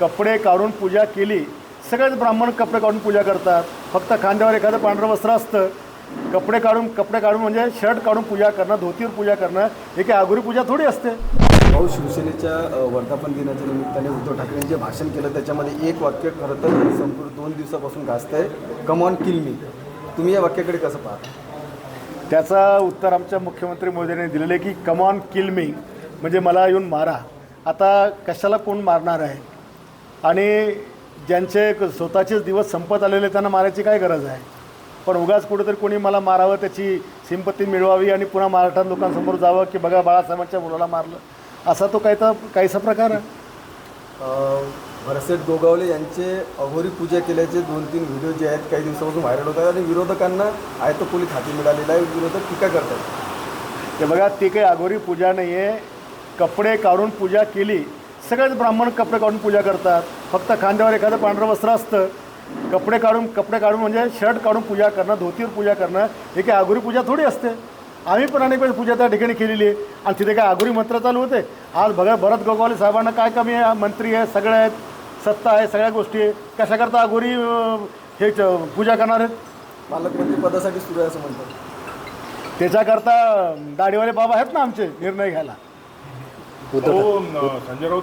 कपडे काढून पूजा केली. सगळेच ब्राह्मण कपडे काढून पूजा करतात. फक्त खांद्यावर एखादं पांढरं वस्त्र असतं. कपडे काढून कपडे काढून म्हणजे शर्ट काढून पूजा करणं धोतीवर पूजा करणं हे काही आगुरी पूजा थोडी असते. भाऊ शिवसेनेच्या वर्धापन दिनाच्या निमित्ताने उद्धव ठाकरेंनी जे भाषण केलं. त्याच्यामध्ये एक वाक्य खरं तर संपूर्ण दोन दिवसापासून गाजत आहे कमॉन किल मी तुम्ही या वाक्याकडे कसं पाहता? त्याचा उत्तर आमच्या मुख्यमंत्री मोदींनी दिलेलं आहे की कमॉन किल मी म्हणजे मला येऊन मारा. आता कशाला कोण मारणार आहे? आणि ज्यांचे स्वतःचेच दिवस संपत आलेले त्यांना मारायची काय गरज आहे? पण उगाच कुठेतरी कोणी मला मारावं त्याची सिंपत्ती मिळवावी आणि पुन्हा मराठा लोकांसमोर जावं की बघा बाळासाहेबांच्या मुलाला मारलं. असा तो काही तर काहीसा प्रकार आहे. भरसेट गोगावले यांचे अघोरी पूजा केल्याचे दोन तीन व्हिडिओ जे आहेत काही दिवसापासून व्हायरल होतात आणि विरोधकांना आयतपोलीत हाती मिळालेला आहे विरोधक टीका करतात. ते बघा ती काही आगोरी पूजा नाही आहे कपडे काढून पूजा केली. सगळेच ब्राह्मण कपडे काढून पूजा करतात. फक्त खांद्यावर एखादं पांढरं वस्त्र असतं. कपडे काढून कपडे काढून म्हणजे शर्ट काढून पूजा करणं धोतीवर पूजा करणं हे काही आगोरी पूजा थोडी असते. आम्ही पण अनेक वेळेस पूजा त्या ठिकाणी केलेली आहे. आणि तिथे काय आगोरी मंत्र चालू होते. आज बघा भरत गोगावले साहेबांना काय कमी आहे? मंत्री आहे सगळे आहेत सत्ता आहे सगळ्या गोष्टी आहे. कशाकरता आगोरी हे च- पूजा करणार आहेत? पालकमंत्री पदासाठी सुरू आहे असं म्हणतात. त्याच्याकरता दाढीवाले बाबा आहेत ना आमचे निर्णय घ्यायला. हो संजय राऊत